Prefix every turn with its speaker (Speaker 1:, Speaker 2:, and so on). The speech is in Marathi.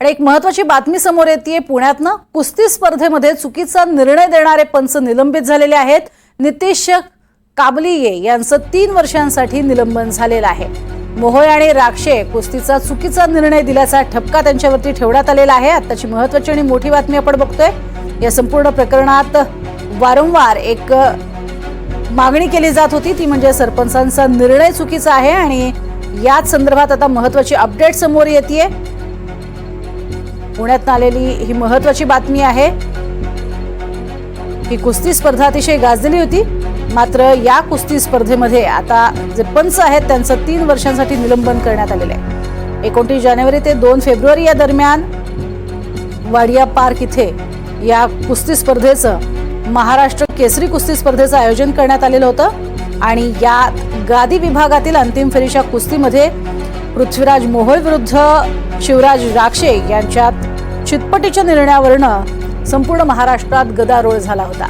Speaker 1: आणि एक महत्वाची बातमी समोर येते पुण्यातनं कुस्ती स्पर्धेमध्ये चुकीचा निर्णय देणारे पंच निलंबित झालेले आहेत. नितेश काबलिये यांचं तीन वर्षांसाठी निलंबन झालेलं आहे. मोहोळ आणि राक्षे कुस्तीचा चुकीचा निर्णय दिल्याचा ठपका त्यांच्यावरती ठेवण्यात आलेला आहे. आताची महत्वाची आणि मोठी बातमी आपण बघतोय. या संपूर्ण प्रकरणात वारंवार एक मागणी केली जात होती. ती म्हणजे सरपंचांचा निर्णय चुकीचा आहे आणि याच संदर्भात आता महत्वाची अपडेट समोर येते पुण्यात आलेली ही महत्वाची बातमी आहे. ही कुस्ती स्पर्धा अतिशय गाजलेली होती. मात्र या कुस्ती स्पर्धेमध्ये आता जे पंच आहेत त्यांचं तीन वर्षांसाठी निलंबन करण्यात आलेलं आहे. एकोणतीस जानेवारी ते दोन फेब्रुवारी या दरम्यान वाडिया पार्क इथे या कुस्ती स्पर्धेचं महाराष्ट्र केसरी कुस्ती स्पर्धेचं आयोजन करण्यात आलेलं होतं आणि या गादी विभागातील अंतिम फेरीच्या कुस्तीमध्ये पृथ्वीराज मोहोळ विरुद्ध शिवराज राक्षे यांच्यात चितपटीच्या निर्णयावरनं संपूर्ण महाराष्ट्रात गदारोळ झाला होता.